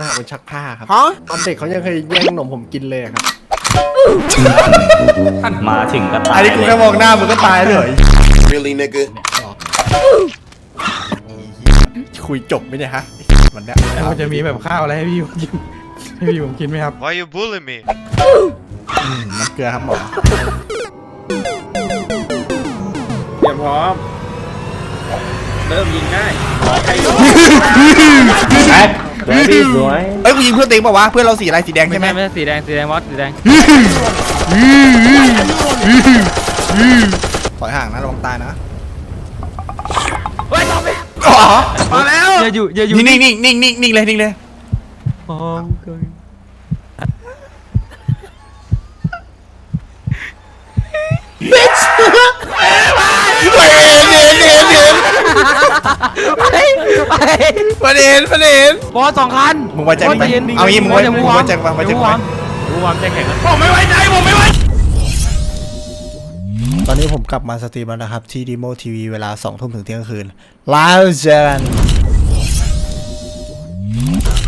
หน้าเป็นชักผ้าครับ ฮะตอนเด็กเขายังเคยแย่งขนมผมกินเลยครับ มาถึงก็ตายอันนี้กูแค่มองหน้ามึงก็ตายเลย Really, nigga? คุยจบไหมเนี่ยฮะวันเนี้ยแล้วมันจะมีแบบข้าวอะไรให้พี่ผมกินให้พี่ผมกินไหมครับ Why you bully me? อืมน้ำเกลือครับหมอเตรียมพร้อม เริ่มยิงได้ สวยพี่สวยเอ้ยกูยิงเพื่อนติงเปล่าวะเพื่อนเราสีอะไรสีแดงไม่ใช่ไหมใช่ไม่ใช่สีแดงสีแดงวอสสีแดงถอยห่างนะระวังตายนะเฮ้ยต่อไปอ๋อมาแล้วอย่าอยู่อย่าอยู่นิ่งนิ่งนิ่งนิ่งนิ่งเลยนิ่งเลยพร้อมกัน ประเด็นเห็นเห็นเห็น ไปไปประเด็นประเด็นบอสสองคันมึงไว้ใจไหมบสย็นเอางี้มึงไว้อย่มึงไว้ใจกูไหมไว้ใจกูไหมรู้ความใจแข็งผมไม่ไว้ใจผมไม่ไว้ตอนนี้ผมกลับมาสตรีมแล้วนะครับ ที่ดีโมทีวีเวลา2ทุ่มถึงเที่ยงคืนแล้วเจอกัน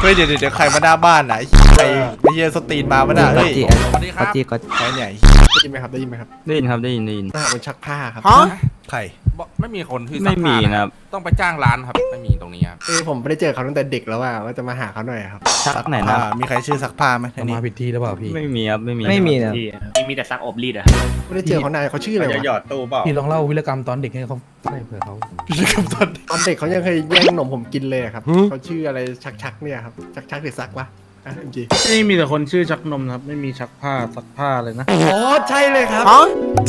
เฮ้ยเดี๋ยวเดี๋ยวใครมาหน้าบ้านอะไอ้ใครไอ้เหี้ยสตรีนมาปะน่ะเฮ้ยสวัสดีครับจีก็ใครเนี่ยได้ยินไหมครับได้ยินไหมครับได้ยินครับได้ยินได้ยินหน้าเป็นชักผ้าครับฮะใคร บอกไม่มีคนที่ไม่มีนะครับ ต้องไปจ้างร้านครับ ไม่มีตรงนี้ครับ เออผมไม่ได้เจอเขาตั้งแต่เด็กแล้วว่าว่าจะมาหาเขาหน่อยครับซักไหนนะอ่ามีใครชื่อซักผ้าไหมในเรานี้มาผิดที่หรือเปล่าพี่ ไม่มีครับไม่มีไม่มีนะมีแต่ซักอบรีดอะไม่ได้เจอเขานานเขาชื่ออะไรวะหยอดตู้เปล่าพี่ลองเล่าวิรกรรมตอนเด็กให้เขาได้เผื่อเขาชื่อคำต้นตอนเด็กเขายังเคยแย่งขนมผมกินเลยครับเขาชื่ออะไรชักชักๆเนี่ยครับชักชักๆหรือซักวะอะจริงนี่มีแต่คนชื่อชักนมนะครับ ไม่มีชักผ้าซักผ้าเลยนะๆอ๋อใช่เลยครับฮะ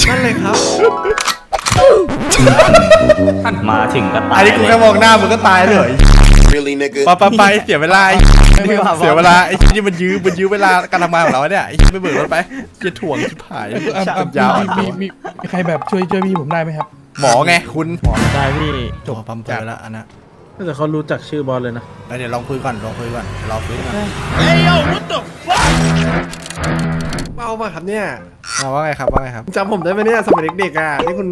นั่นเลยครับ มาถึงก็ตายอันนี้กูแค่มองหน้ามึงก็ตายเลย Really, nigga? ไปไปไปเสียเวลาไอ้เสียเวลาไอ้ที่มันยื้อมันยื้อเวลาการทำงานของเราเนี่ยไอ้ที่ไปเบิกรถไปจะถ่วงชิบหายอะอะจับยาวมีมีมีมีใครแบบช่วยช่วยพี่ผมได้ไหมครับ หมอไงคุณหมอได้พี่จบพัมเพอแล้วอันนั้น แต่เขารู้จักชื่อบอลเลยนะแล้วเดี๋ยวลองคุยก่อนลองคุยก่อนรอคุยก่อนเมามาครับเนี่ยเอาว่าไงครับว่าไงครับจำผมได้ไหมเนี่ยสมัยเด็กๆอะที่คุณ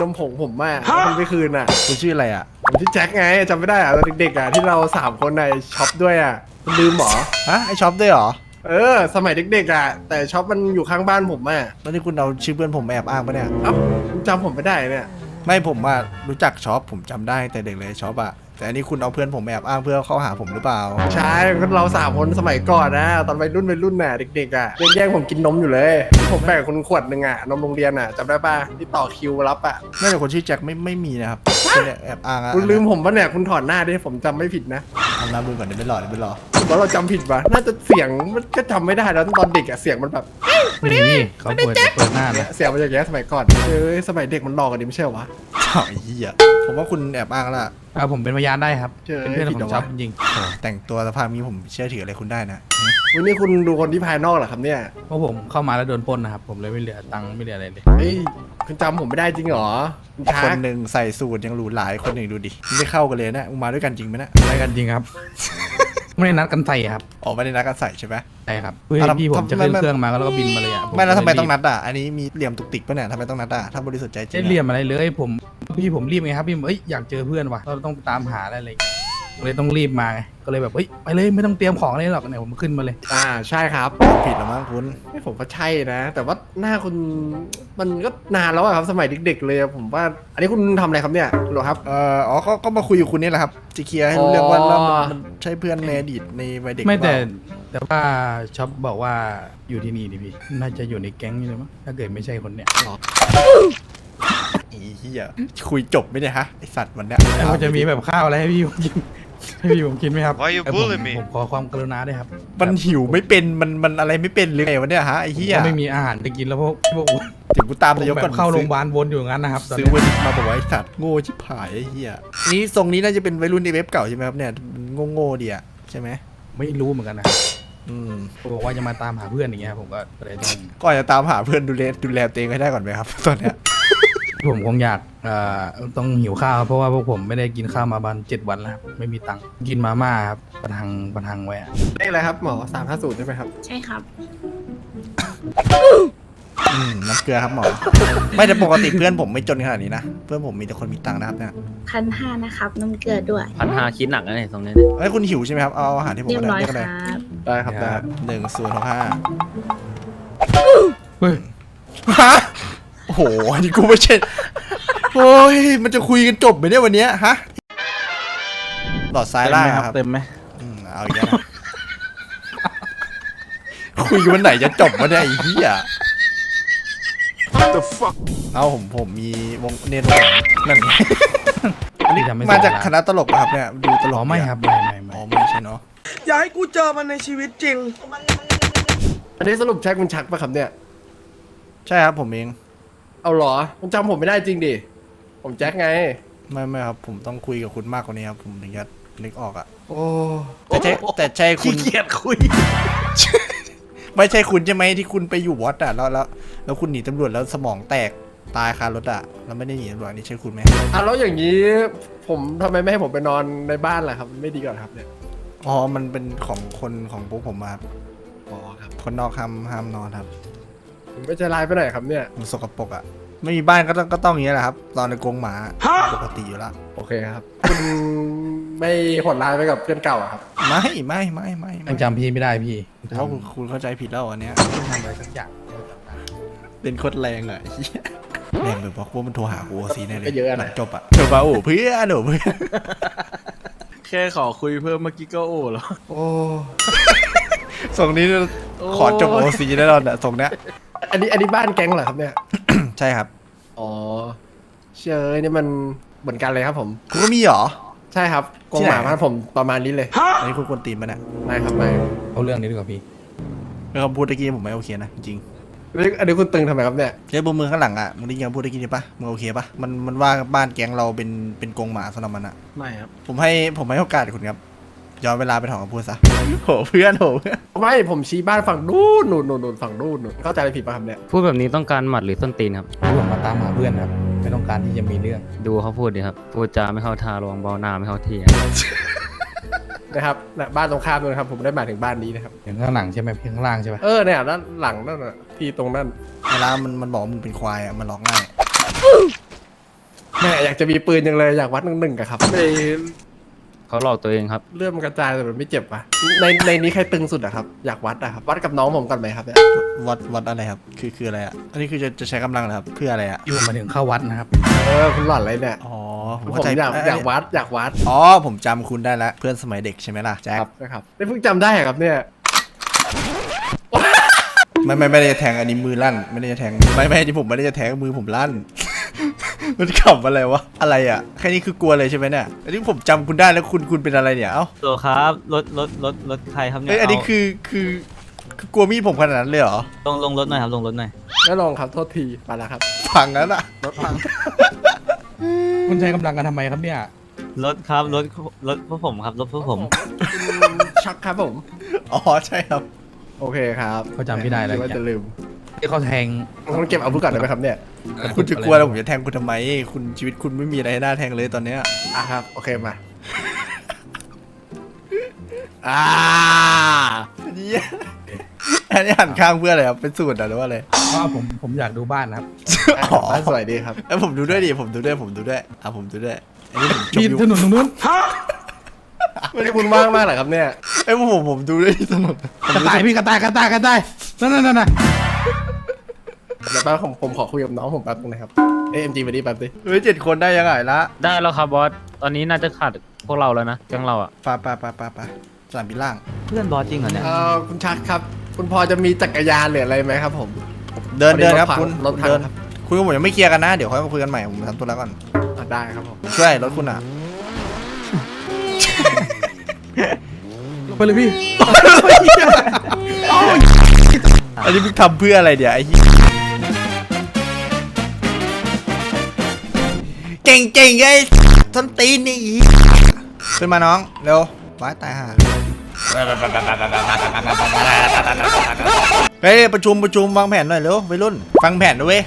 นมผงผมอะคุณไปคืนอะคุณชื่ออะไรอะผมที่แจ็คไงจำไม่ได้อะตอนเด็กๆอะที่เราสามคนในช็อปด้วยอะคุณลืมเหรอฮะไอช็อปด้วยเหรอเออ สมัยเด็กๆอะ แต่ช็อปมันอยู่ข้างบ้านผมอะแล้วนี่คุณเอาชื่อเพื่อนผมมาแอบอ้างปะเนี่ยเอ้าคุณจำผมไม่ได้เนี่ยไม่ผมว่ารู้จักช็อปผมจำได้แต่เด็กเลยช็อปอะ แต่อันนี้คุณเอาเพื่อนผมมาแอบอ้างเพื่อเข้าหาผมหรือเปล่า ใช่ก็เราสามคนสมัยก่อนนะ ตอนวัยรุ่นวัยรุ่นน่ะเด็กๆอะยังแย่งผมกินนมอยู่เลย ผมแบ่งคนขวดหนึ่งอะนมโรงเรียนอะจำได้ป่ะที่ต่อคิวรับอะน่าจะคนชื่อแจ็คไม่ไม่มีนะครับคุณเนี่ยแอบอ้างอะคุณลืมผมปะเนี่ยคุณถอดหน้าดิผมจำไม่ผิดนะทำหน้ามือก่อนเดี๋ยวไม่หล่อเดี๋ยวไม่หล่อผม ว่าเราจำผิดปะน่าจะเสียงมันก็จำไม่ได้แล้วตอนเด็กอะเสียงมันแบบนี่พี่เขาเปิดเปิดหน้าเนี่ยนะเสียงมันอย่างเงี้ยสมัยก่อนเอ้ยสมัยเด็กมันหลอกกันดิไม่ใช่เหรอวะอ้าวไอ้เหี้ยผมว่าคุณแอบอ้างแล้วล่ะอ่าผมเป็นพยานได้ครับเจอเป็นเพื่อนผิดขเหรอองวะช็อปจริงโอ้แต่งตัวสภาพนี้ผมเชื่อถืออะไรคุณได้นะวันนี้คุณดูคนที่ภายนอกเหรอครับเนี่ยๆเพราะผมเข้ามาแล้วโดนปล้นนะครับผมเลยไม่เหลือตังค์ไม่เหลืออะไรเลยเฮ้ยคุณจำผมไม่ได้จริงเหรอคุณชักคนหนึ่งใส่สูทยังหรูหลายคนหนึ่งดูดิไม่เข้ากันเลยนะมึงมาด้วยกันจริงไหมนะได้กันจริงครับ ไม่ได้นัดกันใส่ครับออกมาในนัดกันใส่ใช่ไหมใช่ครับเฮ้ยอะทำพี่ผมจะทำไมขึ้นไม่เครื่องมาแล้วก็บินมาเลยอะผไม่แล้วทำไมก็เยต้องรีบนัดอะอันนี้มีเหลี่ยมตุกติกปะเนี่ยทำไมต้องนัดอะถ้าบริสุทธิ์ใจจริงไม่อะเรียมอะไรเลยผมพี่ผมรีบไงครับพี่เอ้ยอยากเจอเพื่อนว่ะเราต้องตามหาอะไรอย่างเงี้ย เลยต้องรีบมาไงก็เลยแบบเฮ้ยไปเลยไม่ต้องเตรียมของอะไรหรอกเนี่ยผมขึ้นมาเลย อ่าใช่ครับ ผิดแล้วมั้งคุณไม่ผมก็ใช่นะ แต่ว่าหน้าคุณมันก็นานแล้วอะครับสมัยเด็ก ๆ เลยอะผมว่า อันนี้คุณทำอะไรครับเนี่ยหรอครับ เอ่ออ๋อก็ก็มาคุยกับคุณนี่แหละครับจะเคลียร์ให้รู้เรื่องว่าอ๋อว่ามันมันใช่เพื่อนในอดีตในวัยเด็กไม่แต่หรือเปล่าแต่ว่าช็อปบอกว่าอยู่ที่นี่ดิพี่น่าจะอยู่ในแก๊งนี่เลยมั้งถ้าเกิดไม่ใช่คนเนี่ยอีเหี้ยคุยจบไหมเนี่ยฮะไอสัตว์วันเนี้ยแล้วมันจะมีแบบข้าวอะไรให้พี่ผมกินให้ พี่ผมกินไหมครับ Why you เอ้ยผม bully me? ผมขอความกรุณาด้วยครับมันหิวไม่เป็นมันมันอะไรไม่เป็นหรือไงวะเนี่ยฮะไอเหี้ยก็ไม่มีอาหารจะกินแล้วพวกพวกถึงกูตามผมนายกแบก่อนบเข้าโรงพยาบาลวนอยู่อย่างนั้นนะครับตอนซื้อเนี้ยวันมาบอกว่าไอสัตว์โง่ชิบหายไอเหี้ยนี่ทรงนี้น่าจะเป็นวัยรุ่นในเว็บเก่าใช่ไหมครับเนี่ยโง่โง่ๆดีอะใช่ไหมไม่รู้เหมือนกันนะอืมบอกว่าจะมาตามหาเพื่อนอย่างเงี้ยผมก็เลยต้องก็จะตามหาเพื่อนดูแลดูแลตัวเองให้ได้ก่อนไหมครับ ตอนเนี้ย ผมคงอยากเอ่อต้องหิวข้าวเพราะว่าพวกผมไม่ได้กินข้าวมาบันเจ็ดวันแล้วครับไม่มีตังค์กินมาม่าครับประทังประทังไว้อะเลขอะไรครับหมอสามห้าศูนย์ใช่ไหมครับ ใช่ครับ อืมน้ำเกลือครับหมอ ไม่แต่ปกติเพื่อนผมไม่จนขนาดนี้นะ เพื่อนผมมีแต่คนมีตังค์นะครับเนี่ยพันห้านะครับน้ำเกลือด้วย พันห้าคิดหนักนะเนี่ยตรงนี้เนี่ยเอ้ยคุณหิวใช่ไหมครับ เอาอาหารที่ผมเรียบมาร้อยเรียกคอะไรรับ ได้ครับได้หนึ่งศูนย์หกห้าเฮ้ยฮะ โอ้โห อันนี้กูไม่ใช่ โอ้ย มันจะคุยกันจบไหมเนี่ยวันเนี้ยฮะ หลอดซ้ายเต็มล่างไหมอะคครัรับบเต็มไหมอืมเอาอีกแล้วนะคุยกันวันไหนจะจบวะเนี่ยไอ้เหี้ย เอาผมผมมีวงเนรวงนั่นไงอันนี้ทำไม่มาจากเสร็จคณะตลกนะครับเนี่ยดูตลอ๋กอไม่ดีอะครับไม่ไม่อ๋ไม่อไม่ใช่เนาะ อย่าให้กูเจอมันในชีวิตจริง อันนี้สรุปใช่คุณชักปะครับเนี่ย ใช่ครับผมเอง เอาเหรอคุณจำผมไม่ได้จริงดิ ผมแจ็คไง ไม่ไม่ครับ ผมต้องคุยกับคุณมากกว่านี้ครับ ผมถึงจะนึกออกอะโอ้แต่ใช่แต่ใช่คุณขี้เกียจคุย ไม่ใช่คุณใช่ไหมที่คุณไปอยู่วัดอะแล้วแล้วแล้วคุณหนีตำรวจแล้วสมองแตกตายคารถอะแล้วไม่ได้หนีตำรวจอันนี่ใช่คุณไหมอะแล้วอย่างนี้ ผมทำไมไม่ให้ผมไปนอนในบ้านล่ะครับ ไม่ดีกว่อนครับเนี่ย อ๋อมันเป็นของคนของพวกผมอะครับอ๋อครับ คนนอกห้ามห้ามนอนครับ ผมไม่ใจร้ายไปหน่อยครับเนี่ย มันสกปรกอะไม่มีบ้านก็ต้องก็ต้องอย่างนี้แหละครับตอนในกรงหมาปกติอยู่แล้วโอเคครับ คุณไม่โหดร้ายไปกับเพื่อนเก่าอะครับ ไม่ไม่ไม่ไม่ยัไม่งจำพี่ไม่ได้พี่เพราะคุณคุณเข้าใจผิดแล้วอันเนี้ยทำอะไรสักอย่างเป็นโคตรแรงอะไอ้เหี้ยแรงแบบว่าพวกมันโทรหากูซีแน่เลยก็เยอะนะ หลังจบอะจบอะโอ้เพื่อนโอ้เพื่อนแค่ขอคุยเพิ่มเมื่อกี้ก็โอ้แล้วโอ้ส่งนี้ ขอจบโอซีแน่นอนอะส่งเนี้ย อันนี้อันนี้บ้านแก๊งเหรอครับเนี่ย ใช่ครับ อ๋อ เชยนี่มันเหมือนกันเลยครับผม คุณก็มีเหรอ ใช่ครับกรงที่หไหนมาบ้านผมประมาณนี้เลยอันนี้คุณควรตีนมันอะไม่ครับไม่เอาเรื่องนี้ดีกว่าพี่ แล้วคำพูดตะกี้ผมไม่โอเคนะจริงอันนี้อันนี้คุณตึงทำไมครับเนี่ย ๆเจ้าบนมือข้างหลังอะมึงได้ยินคำพูดตะกี้นี่ปะมึงโอเคปะมันมันว่าบ้านแก๊งเราเป็นเป็นกรงหมาสำหรับมันอะไม่ครับ ผมให้ผมให้โอกาสคุณครับ ย้อนเวลาไปถอนคำพูดซะโหเพื่อนโหเพื่อนไม่ผมชี้บ้านฝั่งนู้นนู่นนู่นนู่นฝั่งนู้นนู่นเข้าใจอะไรผิดป่ะครับเนี่ยพูดแบบนี้ต้องการหมัดหรือส้นตีนครับที่ผมมาตามหาเพื่อนครับไม่ต้องการที่จะมีเรื่อง ดูเขาพูดดิครับพูดจาไม่เข้าท่าระวังเบาหน้าไม่เข้าที่นะครับน่ะบ้านตรงข้ามเลยนะครับ ผมได้หมายถึงบ้านนี้นะครับอย่างข้างหลังใช่ไหมพี่ข้างล่างใช่ไหมเออเนี่ยด้านหลังนั่นน่ะที่ตรงนั้นเวลามันมันบอกว่ามึงเป็นควายอะมันหลอกง่ายแม่อยากจะมีปืนจังเลยอยากวัดหนึ่งหนึ่งๆอะครับใน เขาหลอกตัวเองครับ เลือดมันกระจายแต่มันไม่เจ็บอะในในนี้ใครตึงสุดอะครับ อยากวัดอะครับวัดกับน้องผมก่อนไหมครับเนี่ยวัดวัดอะไรครับ คือคืออะไรอะอันนี้คือจะจะใช้กำลังเหรอครับ เพื่ออะไรอะที่ผมมาถึงเข้าวัดนะครับ เออคุณหล่อนอะไรเนี่ยอ๋อผมเข้าใจอยากเอยากวัดอยากวัดอ๋อผมจำคุณได้แล้วเพื่อนสมัยเด็กใช่ไหมล่ะแจ็คครับนะครับนี่เพิ่งจำได้อะครับเนี่ยไม่ไม่ไม่ได้จะแทงอันนี้มือลั่น ไม่ได้จะแทงไม่ไม่ที่ผมไม่ได้จะแทงมือผมลั่น มันขำอะไรวะ อะไรอะแค่นี้คือกลัวเลยใช่ไหมเนี่ย อันนี้ผมจำคุณได้แล้วคุณคุณเป็นอะไรเนี่ย เอ้าตัวครับรถรถรถรถใครครับเนี่ยเอ้ยอันนี้คือคือคือกลัวมีดผมขนาดนั้นเลยเหรอ ลงลงรถหน่อยครับลงรถหน่อยแล้วลองครับโทษทีไปแล้วครับพังนั้นอะคุณใช้กำลังกันทำไมครับเนี่ย รถครับรถรถพวกผมครับรถพวกผมชักครับผม อ๋อใช่ครับ โอเคครับเขาจำพี่ได้แล้ว คิว่าจะลืมที่เขาแทงต้องเก็บอาวุธก่อนได้ไหมครับเนี่ย คุณจะกลัวแล้วผมจะแทงคุณทำไม คุณชีวิตคุณไม่มีอะไรให้น่าแทงเลยตอนเนี้ยอะครับ โอเคมาอ่าเหี้ยอันนี้หันข้างเพื่ออะไรครับ เป็นสูตรเหรอหรือว่าอะไรเพราะว่าผมผมอยากดูบ้านนะครับอ๋อบ้านสวยดีครับแล้วผมดูด้วยดิผมดูด้วยผมดูด้วยอะผมดูด้วยอันนี้ผมชมพี่อยู่ถนนตรงนู้นไม่ได้คุณว่างมากเหรอครับเนี่ยไอ้ยผมผมผมดูด้วยที่ถนนผมกระดูต่ายพี่กระต่ายกระต่ายกระต่ายนั่นนั่นนั่น เดี๋ยวแป๊บผมผมขอคุยกับน้องผมแป๊บนึงนะครับเอ็มจีมาดิแป๊บดิเฮ้ยเจ็ดคนได้ยังไงละได้แล้วครับบอส ตอนนี้น่าจะขาดพวกเราแล้วนะแก๊งเราอะ ไปไปไปไปไปสนามบินล่าง เพื่อนบอสจริงเหรอเนี่ย เอ่อคุณชักครับ คุณพอจะมีจักรยานหรืออะไรไหมครับ ผม เดินพอดีเดินครับรถพังคุณรถพังเดินครับ คุยกับผมยังไม่เคลียร์กันนะ เดี๋ยวค่อยมาคุยกันใหม่ผมทำตัวแล้วก่อน อะได้ครับผมช่วยรถคุณอะ ลงไปเลยพี่ อันนี้มึงทำเพื่ออะไรเดี๋ยวไอ้เหี้ย เก่งเก่งไอ้ส้นตีนนี่อีขึ้นมาน้อง เร็วว้ายตายห่าเฮ้ยประชุมประชุมวางแผนหน่อยเร็ววัยรุ่น ฟังแผนนะเว้ย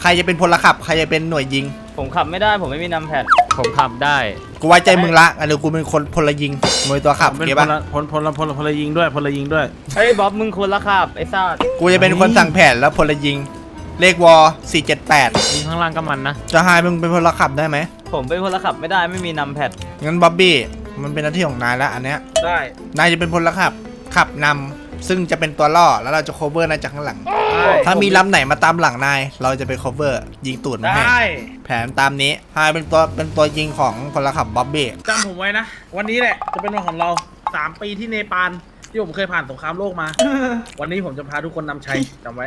ใครจะเป็นพลขับ ใครจะเป็นหน่วยยิง ผมขับไม่ได้ผมไม่มีนำแพดผมขับได้กูไว้ใจมึงละอันเดี๋ยวกูเป็นคนพลยิงมวยตัวขับเป็นเก็บพปะลพลพลพลพลยิงด้วยพลยิงด้วย เฮ้ยบ๊อบมึงควรละขับไอ้ซ่ากูจะเป็นคนสั่งแผนแล้วพลยิง เลขวอ478 ยิงข้างล่างก็มันนะ จะหายมึงเป็นพลขับได้ไหม ผมเป็นคนละขับไม่ได้ไม่มีนำแพดงั้นบ๊อบบี้ มันเป็นหน้าที่ของนายแล้วอันเนี้ย ได้ นายจะเป็นพลขับ ขับนำซึ่งจะเป็นตัวล่อ แล้วเราจะ cover นายจากข้างหลังได้ถ้ามีลำไหนมาตามหลังนาย เราจะไป cover ยิงตูดมันให้ได้แผนตามนี้หายเป็นตัวเป็นตัวยิงของพลขับบ๊อบบี้ จำผมไว้นะ วันนี้แหละจะเป็นวันของเราสามปีที่เนปาล ที่ผมเคยผ่านสงครามโลกมา วันนี้ผมจะพาทุกคนนำชัยจำไว้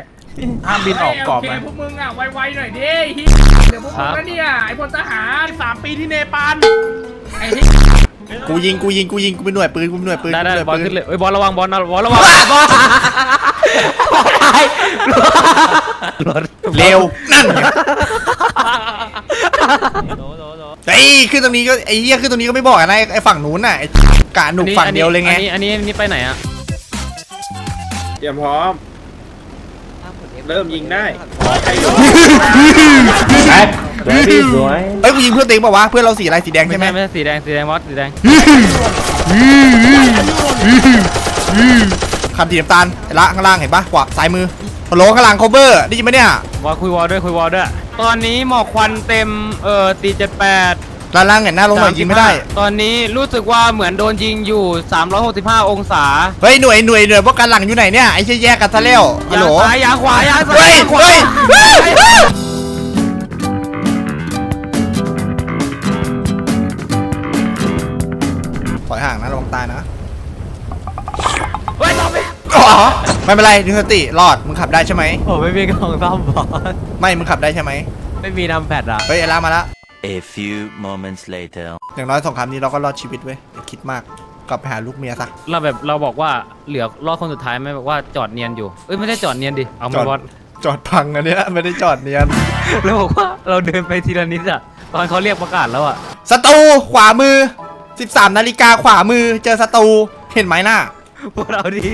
ห้ามบินออกกรอบโอเคนะพวกมึงอะไวๆหน่อยดิฮิเดี๋ยวพวกมึงก็เนี่ยไอ้พลทหารสามปีที่เนปาลไอ้ฮิกูยิงกูยิงกูยิงกูเป็นหน่วยปืนกูเป็นหน่วยปืนได้ได้กูเป็นหน่วยปืนบอลขึ้นเลยเอ้ยบอลระวังบอลนะบอลระวังบอลรถเร็วนั่นไงโดโดโดไอ้ยขึ้นตรงนี้ก็ไอ้เหี้ยขึ้นตรงนี้ก็ไม่บอกอะนะไอ้ไอ้ฝั่งนู้นน่ะไอ้ กาหนุกฝั่งเดียวเลยไง อันนี้อันนี้อันนี้ไปไหนอะเตรียมพร้อม เริ่มยิงได้เอ้ยกูยิงเพื่อนเต็งเปล่าวะเพื่อนเราสีอะไรสีแดงไม่ใช่ไหมใช่ไม่ใช่สีแดงสีแดงบอสสีแดงขับสีน้ำตาลไอ้ละข้างล่างเห็นปะขวาซ้ายมือฮัลโหลข้างหลัง cover ได้ยินไหมเนี่ยวอลคุยวอลด้วยคุยวอลด้วย ตอนนี้หมอกควันเต็มเอ่อตีเจ็ดแปด ด้านล่างเห็นหน้าลงหน่อยยิงไม่ได้ ตอนนี้รู้สึกว่าเหมือนโดนยิงอยู่ 365 องศา เฮ้ยหน่วยหน่วยหน่วยพวกกันหลังอยู่ไหนเนี่ยไอ้เชี่ยแยกกันซะแล้วฮัลยาโหลงซ้ายยางขวายางซ้าเฮ้ยยยางขวา เฮ้ยเฮ้ยเฮ้ยถอยห่างนะระวังตายนะเฮ้ยต่อไปอ๋อไม่เป็นไรดึงสติรอดมึงขับได้ใช่ไหมผมไม่มีกล่องซ่อมบอสไม่มึงขับได้ใช่ไหมไม่มีนำแพดอะเฮ้ยไอ้ล่ามาละ A few moments later. อย่างน้อยสองคำนี้เราก็รอดชีวิตเว้ยอย่าคิดมาก กลับไปหาลูกเมียซะ เราแบบเราบอกว่าเหลือรอบคนสุดท้ายไหมบอกว่าจอดเนียนอยู่ เอ้ยไม่ได้จอดเนียนดิเอาจอมาดบอสจอดพังอันเนี้ยไม่ได้จอดเนียนแล้วบอกว่าเราเดินไปทีละนิดอะตอนเขาเรียกประกาศแล้วอะศัตรูขวามือ 13 นาฬิกาขวามือ เจอศัตรูเห็นไหมหน้า พวกเราดี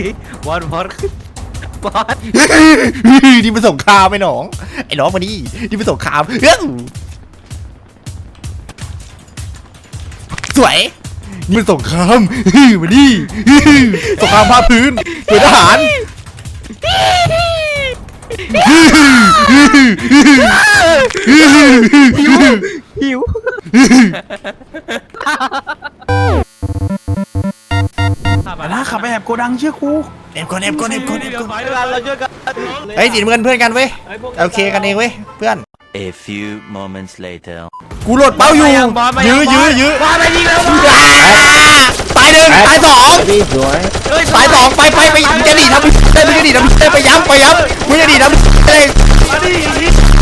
บอสบอสบอสนี่เป็นสงครามไอ้หนอง ไอ้น้องมานี่นี่เป็นสงครามเอ้า สวยนี่เป็นสงครามมาดิสงครามภาคพื้นหน่วยทหารหิวลาขับไปแอบโกดังเชื่อกูเอ็มก่อนเอ็มก่อนเอ็มก่อนเอ็มก่อนเวลาเราช่วยกันเฮ้ยสีน้ำเงินเพื่อนกันเว้ยโอเคกันเองเว้ยเพื่อน A few moments later. กูโหลดเป้าอยู่บอสมายื้งอบยื้อยื้อบอสมายิงแล้วบอสตายหนึ่งตายสองตายสองไปไปไปมึงจะหนีทำเต้นมึงจะหนีทำเต้นไปย้ำไปย้ำมึงจะหนีทำเต้น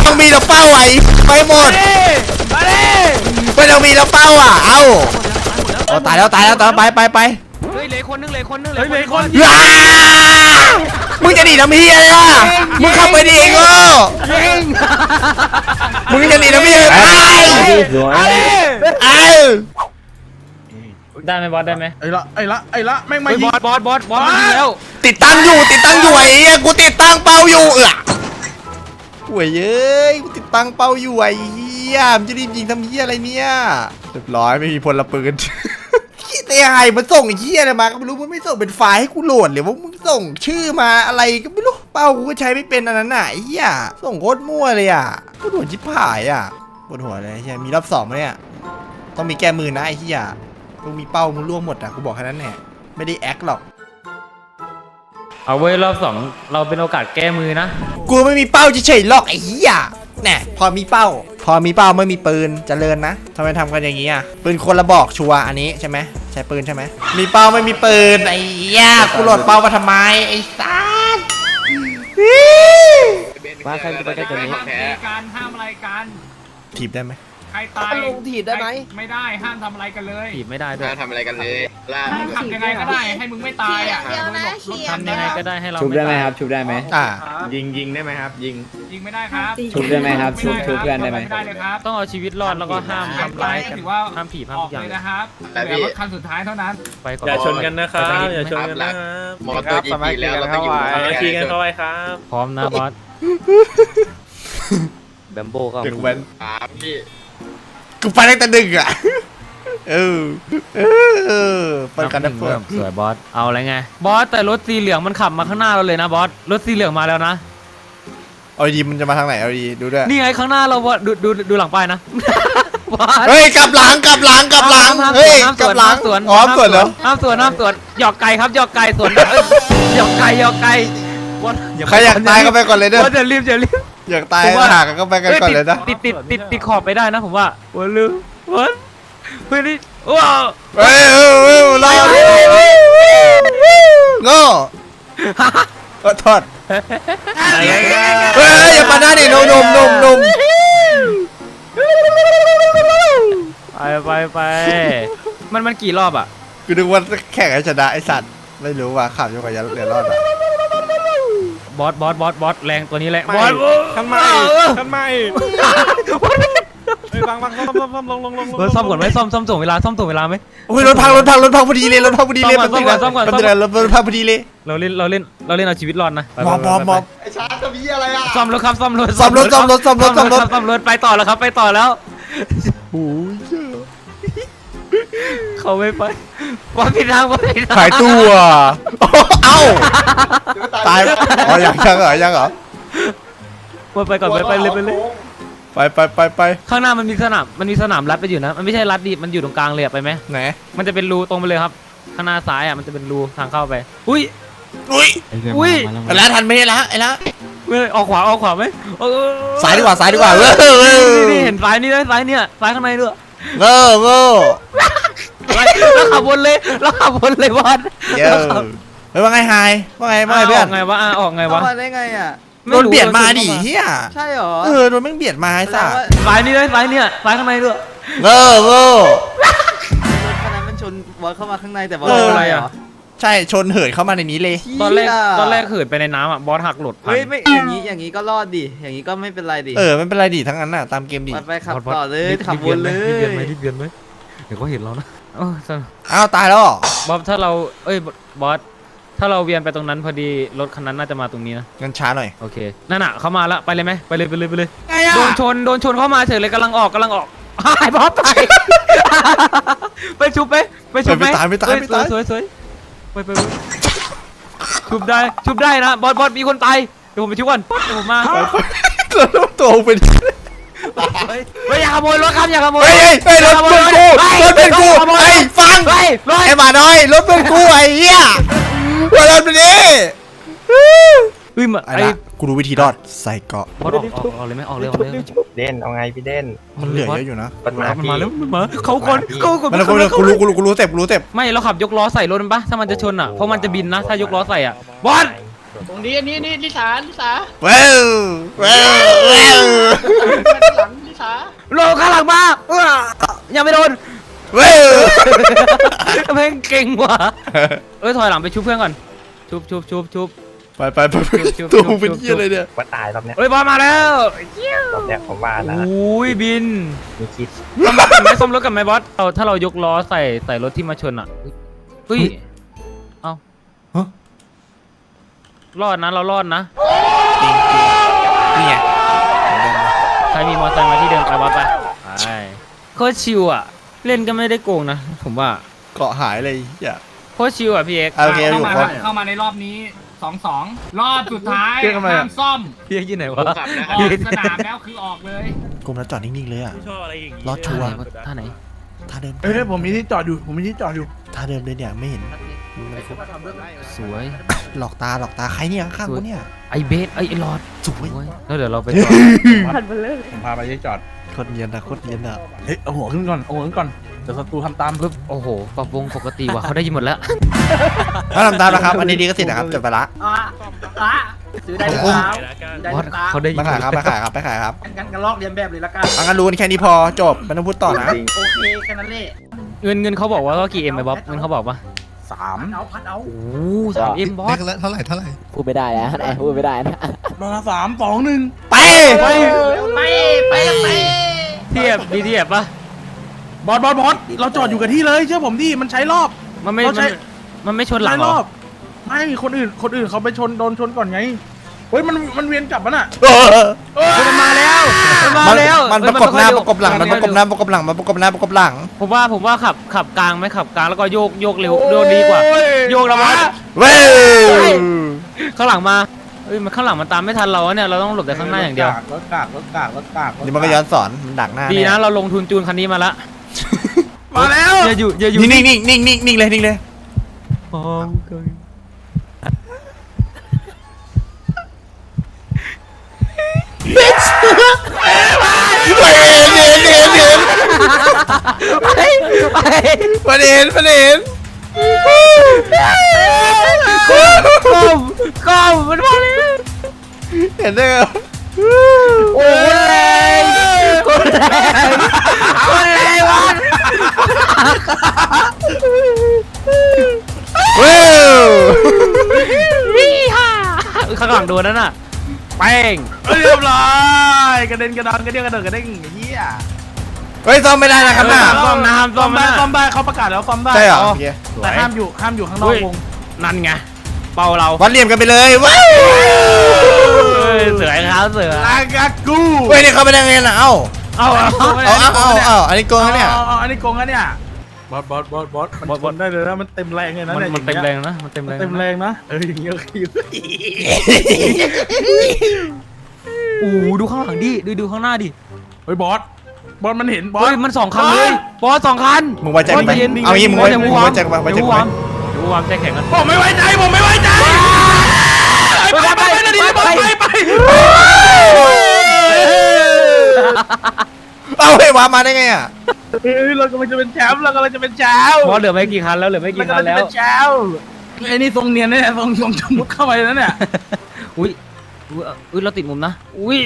ต้องมีแล้วเป้าไหวไปหมดไม่ต้องมีแล้วเป้าอะ เอ้าโอ้ตายแล้วตายแล้วตายแล้วไปไปไปเฮ้ยเหลยคนนึงเหลยคนนึงเหลเฮ้ยยเลยคนอ้า มึงจะหนีทำเฮียอะไรล่ะมึงขับไปดิเองเออมึงจะหนีทำเฮียอะไรไอ้ได้ไหมบอสได้ไหมไอ้ละไอ้ละไอ้ละแม่งมาเฮ้ยยิบงอสบอสบอสบอสมายิงแล้วติดตั้งอยู่ติดตั้งอยู่ไอ้เหี้ยกูติดตั้งเป้าอยู่เออห่วยเอ้ยกูติดตั้งเป้าอยู่ไอ้เหี้ยมันจะรีบยิงทำเหี้ยอะไรเนี่ยเรียบร้อยไม่มีพลปืนขี้ เตะไห้มันส่งไอ้เหี้ยอะไรมาก็ไม่รู้มันไม่ส่งเป็นไฟล์ให้กูโหลดหรือว่ามึงส่งชื่อมาอะไรก็ไม่รู้เป้ากูก็ใช้ไม่เป็นอันนั้นน่ะไอ้เหี้ยส่งโคตรมั่วเลยอะปวดหัวชิบหายอะปวดหัวเลยไอ้เหี้ยมีรอบสองไหมเนี่ยต้องมีแก้มือนะไอ้เหี้ยมึงมีเป้ามึงล่วงหมดอะกูบอกแค่นั้นแหละไม่ได้แอคหรอกเอาเว้ยรอบสองเราเป็นโอกาสแก้มือนะ กูไม่มีเป้าเฉยๆหรอกไอ้เหี้ยแน่พอมีเป้า พอมีเป้าไม่มีปืนเจริญนะทำไมทำกันอย่างนี้อะปืนคนละบอกชัวร์อันนี้ใช่ไหมใช้ปืนใช่ไหม มีเป้าไม่มีปืนไอ้เหี้ยกูโหลดเป้ามาทำไมไอ้สัสมาใครจะไปใกล้ตัวนี้ ห้ามตีกันห้ามอะไรกันถีบได้ไหมใค รตายลงถีบได้ไหม ไม่ได้ห้ามทำอะไรกันเลยถีบไม่ได้ด้วยทำอะไรกันเลยล่าห้ามขับยังไงก็ได้ให้มึงไม่ตายอะเดี๋ยวนะเขียนทำยังไงก็ได้ให้เราชุบได้ไหมตายครับ ชุบได้ไหม อ่า ยิงยิงได้ไหมครับ ยิง ยิงไม่ได้ครับชุบได้ไหมครับชุบชุบเพื่อนได้ไหม ไม่ได้เลยครับต้องเอาชีวิตรอดแล้วก็ห้ามทำร้ายกันถือว่าห้ามผีห้ามอทุอกกอย่างเลยนะครับเหลือรถคันสุดท้ายเท่านั้น ไปก่อนอย่าชนกันนะครับ อย่าชนกันนะครับมอเตอร์จีพีแล้วเราต้องอยู่สามัคคีกันเข้าไว้ครับ พร้อมนะบอสแบมโบก็เด็กแว้น ครับพี่ กูไปตั้งแต่ดึกอะเออเออเปิดกันนะเพื่อนสวยบอส เอาอะไรไง บอสแต่รถสีเหลืองมันขับมาข้างหน้าเราเลยนะบอส รถสีเหลืองมาแล้วนะ เอาดีมันจะมาทางไหนเอาดีดูด้วย นี่ไงข้างหน้าเราว่าดูดูดูหลังป้ายนะ บอส เฮ้ยกลับหลังกลับหลังกลับหลังห้ามเฮ้ยห้ามกลับหลังสวนอ๋อสวนเหรอห้ามสวนห้ามสวน หยอกไก่ครับหยอกไก่สวนเอ้ยหยอกไก่หยอกไกบอสใครอยากตายก็ไปก่อนเลยเด้อ บอสอย่ารีบอย่ารีบ อยากตายผมว่าหากันก็ไปกันก่อนเลยนะติดติดติดติดขอบไปได้นะผมว่าบอสลืมบอสเฮ้ยนี่ว้าวเฮ้ยเฮ้ยเฮ้ยรอโง่ขอโทษเฮ้ยอย่าปาหน้าดินมนมนมนมไปไปไปมันมันกี่รอบอะกูนึกว่าแข่งให้ชนะไอสัตว์ไม่รู้ว่าขับยังไงจะเหลือรอดอะ บอสบอสบอสบอสแรงตัวนี้แรงบอสขันใหม่ขันใหม่เฮ้ยบังบังซ่อมซ่อมซ่อมลงลงลงลงเออซ่อมก่อนไหมซ่อมซ่อมส่งเวลาซ่อมส่งเวลาไหมโอ้ยรถพังรถพังรถพังพอดีเลยรถพังพอดีเลยซ่อมก่อนซ่อมก่อนแป๊บซ่อมก่อนนึงนะรถรถพังพอดีเลยเราเล่นเราเล่นเราเล่นเอาชีวิตรอดนะไปมอบไปมอบไปมอบไอ้ชาร์จจะมีอะไรอะซ่อมรถครับซ่อมรถซ่อมรถซ่อมรถซ่อมรถซ่อมรถคบซ่อมรถไปต่อแล้วครับไปต่อแล้วโอ้ย เขาไม่ไปบอสผิดทางบอสผิดทางขายตัวเอ้าตายอ๋อยังยังเหรอยังเหรอบอสไปก่อนไปไปเลยไปเลยไปไปไปไปข้างหน้ามันมีสนามมันมีสนามรัดไปอยู่นะมันไม่ใช่รัดดิมันอยู่ตรงกลางเลยอะไปไหมไหนมันจะเป็นรูตรงไปเลยครับ ข้างหน้าซ้ายอะมันจะเป็นรูทางเข้าไป อุ้ยอุ้ยอุ้ยไอ้ละทันไหมไอ้ละไอ้ละไม่ออกขวาออกขวาไหมเออซ้ายดีกว่าซ้ายดีกว่าเว้ยเว้ยนี่นี่เห็นซ้ายนี่ไหมซ้ายเนี่ยซ้ายข้างในด้วยโง่โง่ แล้วขับวนเลยแล้วขับวนเลยบอสเยอะเฮ้ยว่าไงไฮว่าไงว่าไงเพื่ออนอกไงวะอะออกไงวะมาได้ไงอะ โดนเบียดมาดิเฮียใช่หรอเออโดนแม่งเบียดมาไอ้สัสซ้ายนี่เลยซ้ายเนี่ยซ้ายข้างในด้วยโง่โง่ขนาดมันชนบอลเข้ามาข้างในแต่บอลเออ อะไรอะ ใช่ชนเหินเข้ามาในนี้เลย ตอนแรกตอนแรกเขินไปในน้ำอะบอสหักหลุดพัน เฮ้ยไม่อย่างนี้อย่างนี้ก็รอดดิ อย่างนี้ก็ไม่เป็นไรดิเออไม่เป็นไรดิทั้งนั้นน่ะตามเกมดิ ไปไปขับบอสต่อเลยรีบขับรีวนเลรีบเบียนไหมยรีบเบียนไหมเดี๋ยวเขาเห็นเรานะ โอ้สนุกอ้าวตายแล้วเหรอบอสถ้าเรา เอ้ยบอสถ้าเราเวียนไปตรงนั้นพอดีรถคันนั้นน่าจะมาตรงนี้นะงั้นช้าหน่อยโอเคนั่นน่ะเขามาแล้วไปเลยไหมไปเลยไปเลยไปเลยโดนชนโดนชนเข้ามาเฉยเลยกำลังออกกำลังออกหายบอสไป ไปชุบไหมไปชุบไหมไม่ตายไม่ตายไม่ตายสวยสวยไปไปไปชุบได้ชุบได้นะบอสบอสมีคนตายเดี๋ยวผมไปชุบก่อนเดี๋ยวผมมา แล้วตัวเป็น เฮ้ยเฮ้ยอย่าขโมยรถครับอย่าขโมยเฮ้ยเฮ้ยเฮ้ยรถเพื่อนกูรถเพื่อนกูไอ้ฟังเฮ้ยรถไอ้หมาน้อยรถเพื่อนกูไอ้เหี้ยหัวเราะไปดิเฮ้ยมาไอ้ไอ้ละกูรู้วิธีรอดใส่เกาะบอสออกออกออกเลยไหมออกเลยออกเลยเด่นเอาไงพี่เด่นมันเหลือเยอะอยู่นะมันมามันพี่มาแล้วมันมาเขาคนเขาคนมันกูรู้กูรู้กูรู้กูรู้เต็มกูรู้เต็มไม่เราขับยกล้อใส่รถมันปะถ้ามันจะชนอะเพราะมันจะบินนะถ้ายกล้อใส่อะบอส ตรงนี้อันนี้นี่ลิสาลิสาว้าวว้าวว้าวหลังลิสาโลข้างหลังมาเอ้อยังไม่โดนว้าวแม่งเก่งว่ะเอ้ยถอยหลังไปชุบเพื่อนก่อนชุบชุบชุบชุบ ไปไปไปไปตัวมึงเป็นเหี้ยอะไรเนี่ยว่าตายรอบเนี้ยเอ้ยบอสมาแล้วรอบเนี้ยผมว่านะอุ้ยบินมีคิดซ่อมรถกันไหมซ่อมรถกันไหมบอสเราถ้าเรายกล้อใส่ใส่รถที่มาชนอะเฮ้ย รอดนะเรารอดนะจริงจริงนี่ไงใครมีมอเตอร์ไซค์มาที่เดิมไปบอสไปไปโคตรชิวอะ เล่นก็ไม่ได้โกงนะ ผมว่าเกาะหายเลยเหี้ย โคตรชิวอะพี่เอกโอเคอยู่เข้าคมานเข้ามาในรอบนี้สองสองรอบสุดท้ายห้ามซ่อมพี่เอกอยู่ไหนผมวะขับนะออกสนามแล้วคือออกเลยกลมแล้วจอดนิ่งๆเลยอะ ชอบอะไรอย่างงี้รอดชัวร์ ท่าไหนท่าเดิมเอ้ยผมมีที่จอดอยู่ ผมมีที่จอดอยู่ ท่าเดิมเลยเนี่ยไม่เห็น สวย หลอกตาหลอกตาใครเนี่ยข้างๆกูเนี่ยไอเบสไอไอหลอดสวยสวยแล้วเดี๋ยวเราไปต่อผมพาไปที่จอด โคตรเนียนนะโคตรเนียนอะเฮ้ยเอาหัวขึ้นก่อนเอาหัวขึ้นก่อนเดี๋ยวศัตรูทำตามปึ๊บโอ้โหปรับวงปกติว่ะเขาได้ยินหมดแล้วถ้าทำตามนะครับ อันนี้ดีก็เสร็จนะครับจบไปละอะอะซื้อได้หรือเปล่าได้บอสหรือเปล่าเขาได้ยินมาหมขายดครับมาขายครับไปขายครับงั้นกันลอกเรียนแบบเลยละกันเอางั้นรู้กันแค่นี้พอจบไม่ต้องพูดต่อนะ โอเคแค่นั้นแหละเงินเงินเขาบอกว่าก็กี่เอ็มไปบ๊อบเงินเขาบอกปะ สามพัดเอาพัดเอาโอ้สามเอ็มบอสเท่าไหร่เท่าไหร่พูดไม่ได้นะพูดไม่ได้นะมาสามสองหนึ่งไปไปไปไปไปเทียบดีเทียบปะบอสบอสบอสเราจอดอยู่กับที่เลยเชื่อผมดิมันใช้รอบมันไม่เขามัใช้นมันไม่ชนหลัใช้งเหรรออบไม่คนอื่นคนอื่นเขาไปชนโดนชนก่อนไงเฮ้ยมันมันเวียนกลับมันอะเออเฮ้ยมันมาแล้ว มันมามันแล้วมันเอ้ปยระกบหน้าค่อยๆประกบหลังมันประกบหน้าประกบหลังมันประกบหน้าประกบหลัง ผมว่าผมว่าขับขับกลางไหมขับกลางแล้วก็โยกโยกเร็วโยกดีกว่าโอ้โยกแล้ววะเว้ยข้างหลังมาเอ้ยมันข้างหลังมันตามไม่ทันเราอะเนี่ยเราต้องหลบแต่ข้างหน้าอย่างเดียวรถกากรถกากรถกากรถกากนี่มันก็ย้อนสอนมันดักหน้าดีแนะเราลงทุนจูนคันนี้มาละมาแล้วอย่าอยู่อย่าอยู่นิ่งนิ่งนิ่งนิ่งนิ่งนิ่งเลยนิ่งเลยพร้อมกัน ไปไปประเด็นประเด็นก้มก้มมันมาเลยเห็นได้ไงโอ้ยแรงคนแรงคนแรงวะว้าวนี่ฮ่าข้างหลังโดนนั่นน่ะแป้งเรียบร้อยกระเด็นกระดอนกระเดี่ยวกระเดินกระเด้งไอ้เหี้ย เฮ้ยซ่อมไม่ได้นะครับน่ะ ซ่อมนะห้ามซ่ซ่ออมมนะได้ซ่อมได้เขาประกาศแล้วซ่อมได้ใช่เหรออ๋อโอเคแต่ห้ามอยู่ห้ามอยู่ข้างนอกเฮ้ยวงนั่นไง เป่าเราวัดเหลี่ยมกันไปเลยว้าวเฮ้ยเสือครับเสือลากากูเฮ้ยนี่เขาไปได้ไงล่ะเอ้าเอาเอาเอาเอาเอาเอาอันนี้โกงนะเนี่ยอาอาอันนี้โกงนะเนี่ยบอสบอสบอสบอสมันบอสบอสชนได้เลยนะมันเต็มแรงเลยนะมันเนี่ยมันเต็มแรงนะมันเต็มอแรย่างงเงี้ยมันเต็มแรงนะเอออย่างเงี้ยคือโอ้โหดูข้างหลังดิดูดูข้างหน้าดิเฮ้ยบอส บอสมันเห็นบอสเฮ้ยมันสองคันเลยบอสสองคันมึงไว้ใจกูไหมย็นเอางี้มึงไว้ดี๋ยมึงวไว้ใจกูไหมไว้ใจกูไหมเดี๋ยววามใจแข็งกัน ผมไม่ไว้ใจผมไม่ไว้ใจไปไปไปไปไปไปไปไปเอาเฮ้ยวามาได้ไงอะเฮ้ยเรากำลังจะเป็นแชมป์เรากำลังจะเป็นแชมป์บอสเหลือไม่กี่คันแล้วเหลือไม่เรากี่กำคัลันงจะแล้ว เป็นแชมป์ไอ้นี่ทรงเนียนเนี่ยทรงทรงจมุดเข้าไปแล้วเนี่ยอุ้ยอุ้ย อุ้ยเราติดมุมนะ อุ้ย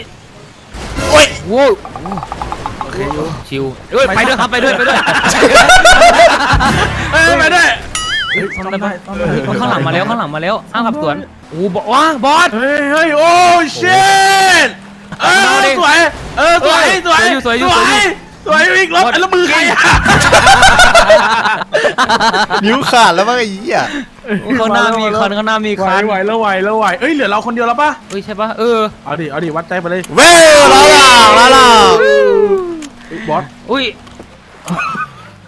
โอ้ยโว้วโอ เคอยู่ชิวเอ้ยไปด้วยครับไปด้วยไปด้วยเอ้ยไปด้วยเฮ้ยซ่อมได้ปะเฮ้ยข้างหลังมาแล้วข้างหลังมาแล้วห้ามขับสวนโอ้โหบอกว่าบอสเฮ้ยเฮ้ยโอ้ชิตเออสวยเออสวยสวยสวยสวยอีกรถแล้วมือใครอะนิ้วขาดแล้วมั้งไอ้เหี้ยข้างหน้ามีคันข้างหน้ามีไหวคันไหวแล้วไหวแล้วไหวเอ้ยเหลือเราคนเดียวแล้วป่ะเฮ้ยใช่ปะเออเอาดิเอาดิวัดใจไปเลยเว้ยล้อหล่อล้อหล่อ บอสอุ้ย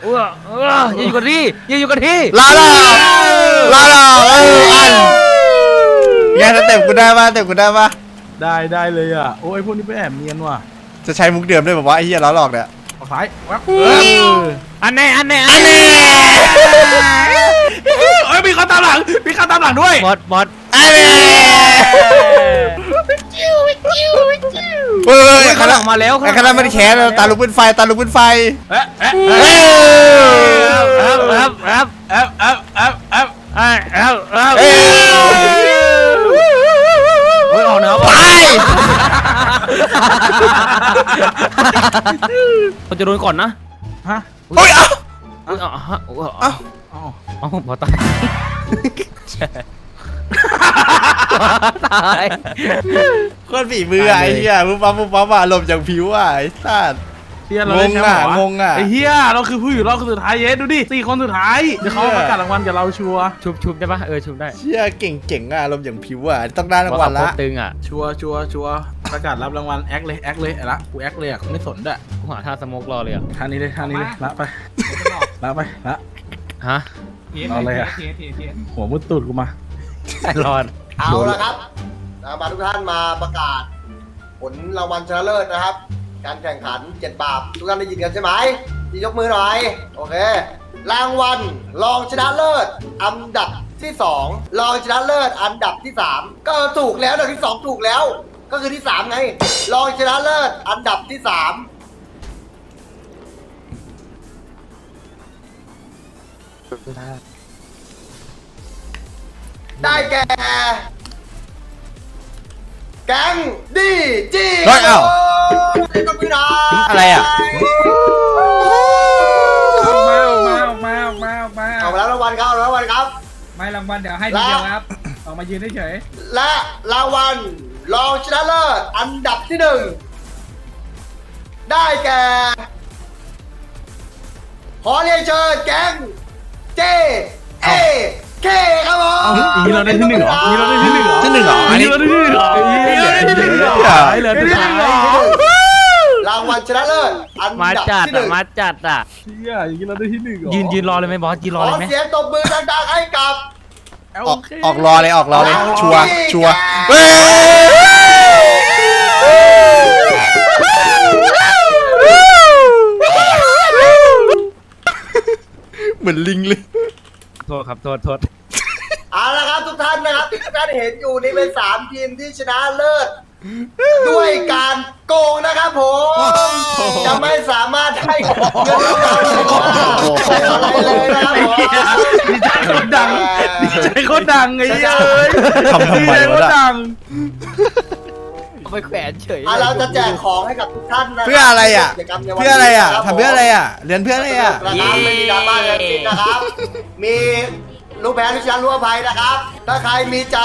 เออเอออย่าอยู่กันที่อย่าอยู่กันที่ล้อหล่อล้อหล่อเอออันไงสเต็ปกูได้ปะสเต็ปกูได้ปะได้ได้เลยอะโอ้ยพวกนี้ไปแอบเนียนว่ะจะใช้มุกเดิมด้วยแบบว่าไอ้เหี้ยล้อหลอกเนี่ยเอาซ้ายวับอันแน่อันแน่อันนี้เอ้ยมีคนตามหลังมีคนตามหลังด้วย บอสบอสอันนี้ เฮ้ยไอ้ข้าคงหณะลังมาแล้วไอ้คณะมันแขนตาลุกเป็นไฟตาลุกเป็นไฟเอ๊ะเอ๊ะเฮ้ยครับครับครับเอ๊ะเอ๊ะเอ๊ะเอ๊ะเอ้ยครับครับเอ้ยเฮ้ยออกแนวไปเขาจะโดนก่อนนะฮะเฮ้ยเอ้าเอ้ยเอาฮะเอาเอ้าอ๋อเอาบอสตาย ตายโคนฝีมืออะไอ้เหี้ยปุ๊บปั๊บปุ๊บปั๊บอะลมจากผิวอะไอ้สัสเฮียเราได้แชมป์เหรอวงงอะไอ้เฮียเราคือผู้อยู่รอบคนสุดท้ายเย้ดูดิสี่คนสุดท้ายเดี๋ยวเขาประกาศรางวัลกับเราชัวร์ชุบชุบได้ปะเออชุบได้เชี่ยเก่งเก่งอะลมอย่างผิวอะต้องได้รางวัลบอละสตึงอะชัวร์ชัวร์ชัวร์ประกาศรับรางวัลแอคเลยแอคเลยไอ้ละกูแอคเลยอะไม่สนด้วยกูหาท่าสโมกรอเลยอะท่านี้เลยท่านี้เลยละไปละไปละ ฮะ เอาเลยอะ หัวมุดตูดกูมา รอด เอาละครับมาทุกท่านมาประกาศ ผลรางวัลชนะเลิศนะครับ การแข่งขันเจ็ดบาปทุกท่านได้ยินกันใช่ไหมที่ยกมือหน่อย โอเค รางวัลรองชนะเลิศอันดับที่สองรองชนะเลิศอันดับที่สามก็ถูกแล้วอันดับที่สองถูกแล้ว ก็คือที่สามไง รองชนะเลิศอันดับที่สาม ได้แก่ แก๊งดีจีเฮ้ยเอ้าเล่นกับพี่นายอะไรอะออกมาออกมาออกมาออกมาออกมาเอามาแล้วรางวัลครับเอาแล้วรางวัลครับ ไม่รางวัลเดี๋ยวให้ทีเดียวครับ ออกมายืนเฉยและรางวัลรองชนะเลิศอันดับที่หนึ่งได้แก่ ขอเรียนเชิญแก๊งเจเอ เคครับผมเอาอีนี้เราได้ที่หนึ่งเหรออีนี้เราได้ที่หนึ่งเหรอที่หนึ่งเหรออันนี้เราได้ที่หนึ่งเหรออีนี้เราได้ที่หนึ่งเหรอเหลือที่หนึ่งเหรอรางวัลชนะเลิศอันมาดับจัดที่หอะนึ่งมาจัดอะเฮียอย่างนี้เราได้ที่หนึ่งเหรอยืนยืนรอเลยไหมบอสยืนขรออเลยไหมเสียงตบมือดังๆให้กับ ออกออกรอเลยออกรอเลยชัวร์ชัวร์เฮ้ยเหมือนลิงเลย โทษครับโทษโทษ ที่ทุกท่านเห็นอยู่นี่เป็นสามทีมที่ชนะเลิศ ด้วยการโกงนะครับผมจะไม่สามารถให้เงินรางวัลหรือว่าอะไรเลยนะครับผมดีใจคนดังดีใจคนดังไอ้เหี้ยเอ้ยทำทำไมดีใจวะคนน่ะดังเอาไปแขวนเฉยอะเราจะแจกของให้กับทุกท่านนะคบเพื่ออะไรอะกิจกรรมในวันเพื่ออะไรอะนี้คบทำเพื่ออะไรอะเรียนเพื่ออะไรอะนะครับไม่มีดราม่าทั้งสิ้นนะครับมี ลูกแพ้ลูกชันลูกอภัยนะครับ ถ้าใครมีใจ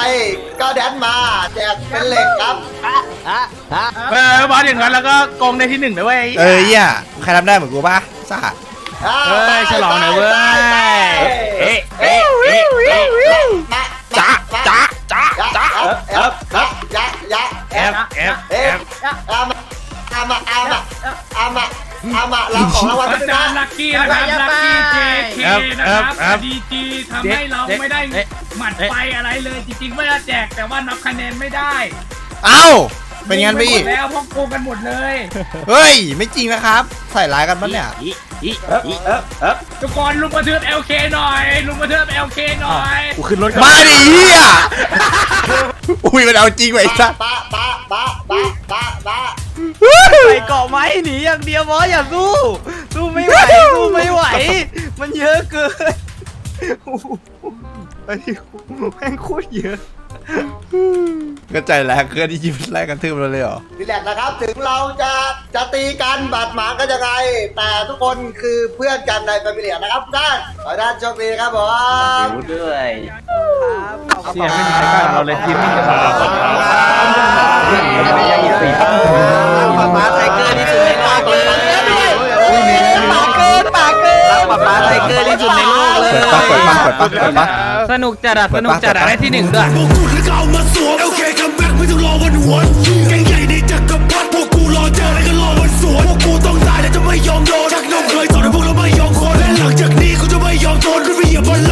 ก็แดนมาแจกเป็นเหล็กครับ เออบอสอย่างนั้นแล้วก็โกงได้ที่หนึ่งเลยเว้ย เออเหี้ยใครทำได้เหมือนกูปะซ่าเฮ้ยฉลองหน่อยเว้ย เอ๊ะเอ๊ะเอ๊ะเอ๊ะจ้าจ้าจ้าจ้าเอฟเอฟยะยะเอฟแอฟเอฟอามาอามาอามาอามา อามาเราของรางวัลอาด้วยจานะ รย์ลักกี้นะครับลักกี้เจเคนะครับดีจีทำให้เราไม่ได้หมัดไฟอะไรเลย จริงๆไม่ได้แจกแต่ว่านับคะแนนไม่ได้เอ้าเป็นงั้นไปอีก หมดแล้วพวกโกงกันหมดเลย เฮ้ย ไม่จริงนะครับ ใส่ร้ายกันปะเนี่ย ทุกคนลุมกระทืบ LK หน่อยลุมกระทืบ LK หน่อย กูขึ้นรถมาดิเฮีย อุ้ยมันเอาจริงไว้สัส ปะปะปะปะปะปะใส่เกาะไม้หนีอย่างเดียวบอสอย่าสู้สู้ไม่ไหวสู้ไม่ไหว มันเยอะเกินไอ้ยแม่งโคตรเยอะ ก็ใจแรงเกินที่ยิงไล่กันทึบเราเลยเหรอ นี่แหละนะครับถึงเราจะจะตีกันบาดหมางกันยังไง แต่ทุกคนคือเพื่อนกันในแฟมิเลียนะครับทุกท่านขอให้ท่านโชคดีครับผมด้วยเสียไม่มีใครกล้าเราเลยทีมนี้จะมาป๊าป๊าไทเกอร์ที่สุดในโลกเลยปากเกินปากเกินป๊าป๊าไทเกอร์ที่สุดในโลกเลยเปิดปะเปิดปะเปิดปะเปิดปะสนุกจัด รอวันหวนแกงใหญ่ในจักรพรรดิพวกกูรอเจอแล้วก็รอวันสวนพวกกูต้องตายและจะไม่ยอมโดนชักนมเคยสอนให้พวกเราไม่ยอมคนและหลังจากนี้กูจะไม่ยอมทนขึ้นไปเหยียบบน